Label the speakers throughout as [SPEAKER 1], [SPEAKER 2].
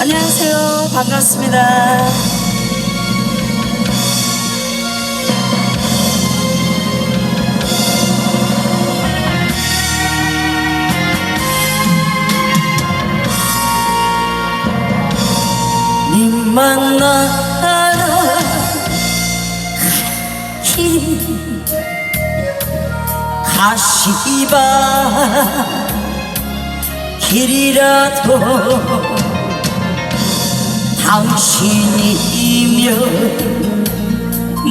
[SPEAKER 1] 안녕하세요. 반갑습니다. 님 만나러 길 가시바 길이라도 당신이면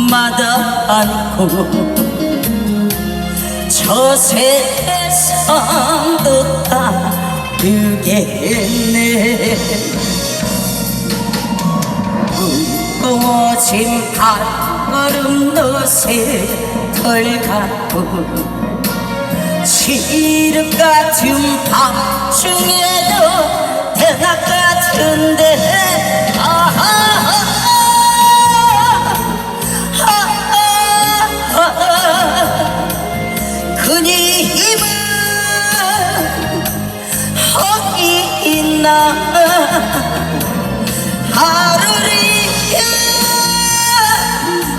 [SPEAKER 1] 마다 않고 저 세상도 다르겠네. 무거워진 발걸음도 새털 같고 지름 같은 밤 중에도 대낮 같은데 나. 하루를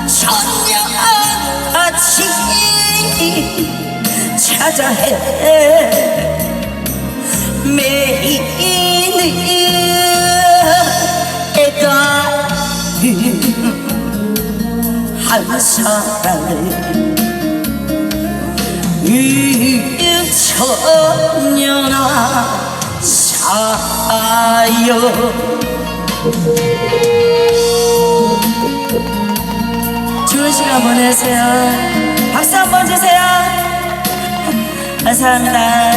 [SPEAKER 1] 천년같이 찾아 헤매이는 애가 한 사람을 천년아 사요 좋은 시간 보내세요. 박수 한 번 주세요. 감사합니다.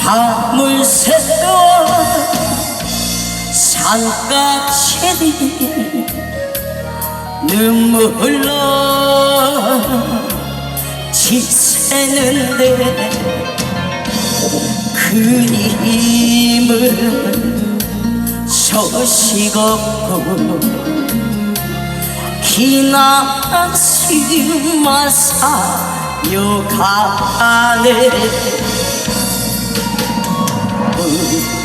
[SPEAKER 1] 밤을 새워 산까지니 눈물로 지새는데 그님은 소식 없고 기나시마 사 요가네.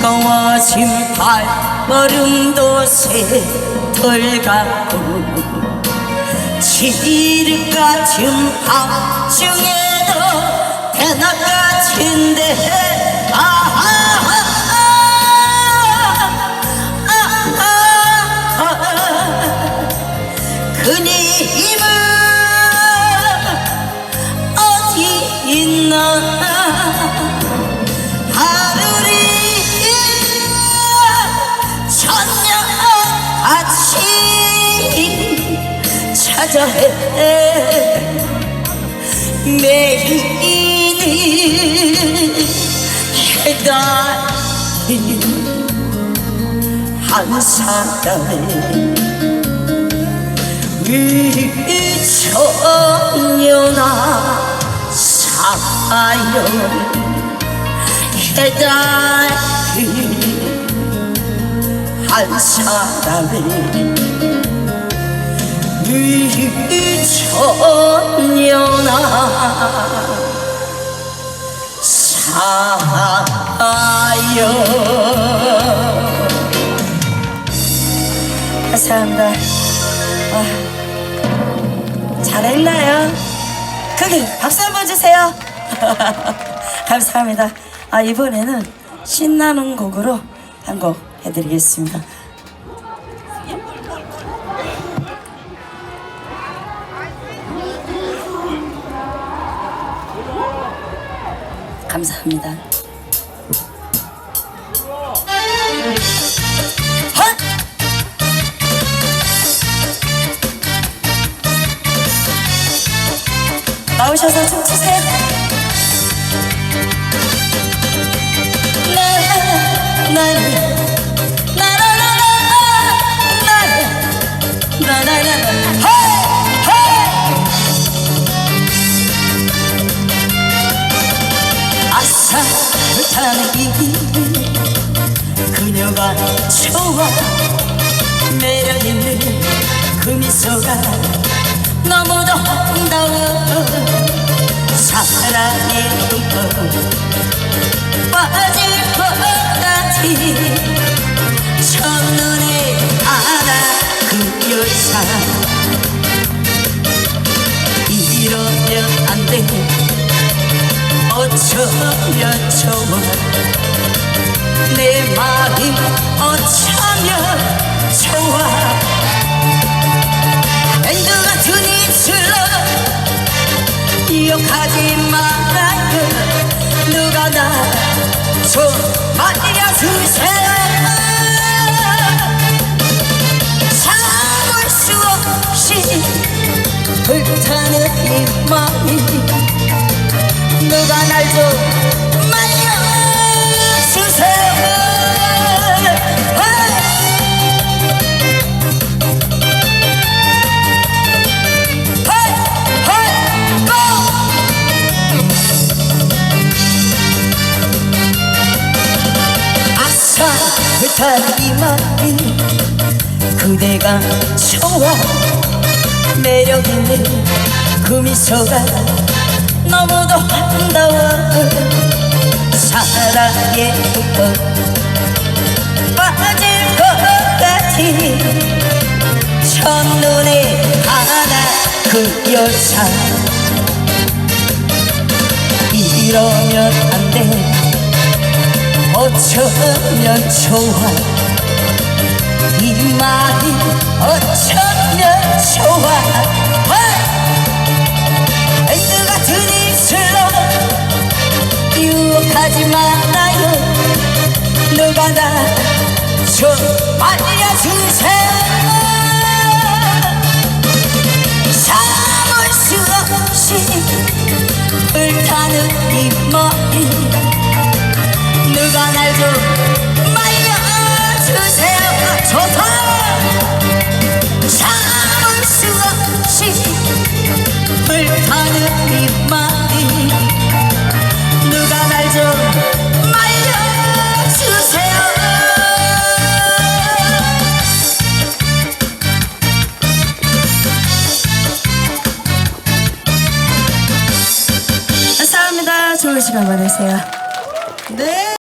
[SPEAKER 1] 무거워진 발걸음도 새털 같고 지름 같은 밤 중에도 대낮 같은데 아 찾아. 매이는 해가 한 사람을 천년아 사요 해달이 한 사람을 천년아 사요 감사합니다. 아, 잘했나요? 거기 박수 한번 주세요. 감사합니다. 아 이번에는 신나는 곡으로 한 곡 해드리겠습니다 감사합니다 헛! 나오셔서 춤추세요. 나, 나는, 사탄이 그녀가 좋아 매력있는 그 미소가 너무도 아름다워 사랑의 눈꽃 빠질 것 같이 첫눈에 알아 그 여자. 이러면 안돼. 어쩌면 좋아 내 마음이 어쩌면 좋아? 엔드 같은 입술로 기억하지 말아요 누가 나좀 말려주세요 참을 수 없이 불타는 이 마음이 누가 날좀 말려주세요 불타는 이 마음이 그대가 좋아. 매력 있는 그 미소가 너무도 아름다워. 사랑에 또 빠질 것 같이 첫눈에 하나 그 여자 이러면 안돼. 어쩌면 좋아. 이 말이 어쩌 시간 보내세요